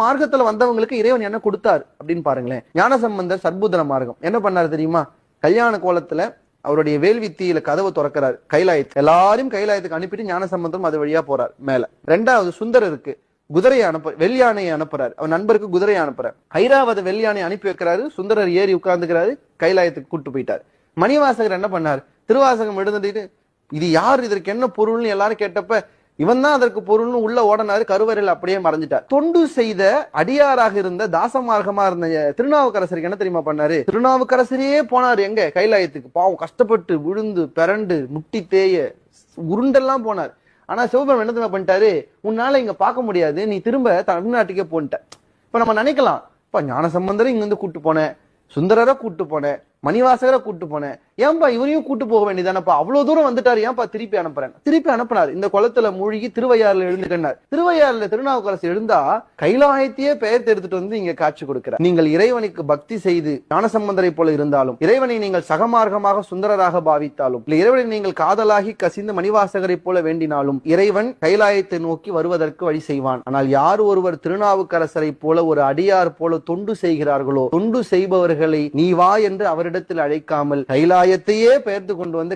மார்க்கத்துல வந்தவங்களுக்கு இறைவன் என்ன கொடுத்தார் அப்படின்னு பாருங்களேன். ஞானசம்பந்தர் சர்புதன மார்க்கம். என்ன பண்ணாரு தெரியுமா? கல்யாண கோலத்துல அவருடைய வேல்வித்தியில கதவை திறக்கிறார். கைலாயத்து. எல்லாரையும் கைலாயத்துக்கு அனுப்பிட்டு ஞானசம்பந்தரும் அது வழியா போறார் மேல. ரெண்டாவது சுந்தரருக்கு குதிரையை அனுப்ப வெள்ளியானையை அனுப்புறாரு. அவன் நண்பருக்கு குதிரையை அனுப்புறாரு. ஐராவத வெள்ளியானை அனுப்பி வைக்கிறாரு. சுந்தரர் ஏறி உட்கார்ந்துக்கிறாரு. கைலாயத்துக்கு கூட்டு போயிட்டார். மணிவாசகர் என்ன பண்ணார்? திருவாசகம் எழுந்துட்டு இது யார்? இதற்கு என்ன பொருள்னு எல்லாரும் கேட்டப்ப இவன் தான் அதற்கு பொருள்னு உள்ள ஓடனாரு கருவறையில் அப்படியே மறைஞ்சிட்டார். தொண்டு செய்த அடியாராக இருந்த தாசமார்க்கமா இருந்த திருநாவுக்கரசருக்கு என்ன தெரியுமா பண்ணாரு? திருநாவுக்கரசரே போனாரு எங்க? கைலாயத்துக்கு. பாவம் கஷ்டப்பட்டு விழுந்து பிறண்டு முட்டி தேய உருண்டெல்லாம் போனார். ஆனா சிவபெருமன் என்ன தெரியுமா பண்ணிட்டாரு? உன்னால இங்க பார்க்க முடியாது நீ திரும்ப தமிழ்நாட்டுக்கே போன்ட்ட. இப்ப நம்ம நினைக்கலாம். இப்ப ஞான சம்பந்தரை இங்க வந்து கூட்டு போனேன் சுந்தரரை கூட்டு போனேன் மணிவாசகரை கூட்டு போனேன் ஏன்பா இவரையும் கூட்டு போக வேண்டியதானப்பா? அவ்வளவு தூரம் வந்துட்டாரு. ஏன்பா திருப்பி அனுப்புறேன்? திருப்பி அனுப்புனார். இந்த குளத்துல மூழ்கி திருவையாறுல எழுந்துக்கினார் திருவையாறுல திருநாவுக்கரசு எழுந்தா கைலாயத்தையே பெயர் எடுத்துட்டு வந்து இங்க காட்சி கொடுக்கிறார். நீங்கள் இறைவனுக்கு பக்தி செய்து ஞானசம்பந்தரை போல இருந்தாலும் இறைவனை நீங்கள் சகமார்க்கமாக சுந்தரராக பாவித்தாலும் இல்ல இறைவனை நீங்கள் காதலாகி கசிந்த மணிவாசகரை போல வேண்டினாலும் இறைவன் கைலாயத்தை நோக்கி வருவதற்கு வழி செய்வான். ஆனால் யார் ஒருவர் திருநாவுக்கரசரை போல ஒரு அடியார் போல தொண்டு செய்கிறார்களோ தொண்டு செய்பவர்களை நீ வா என்று அவரிடத்தில் அழைக்காமல் கைலாய கைலாயத்தையே பெயர்த்து கொண்டு வந்து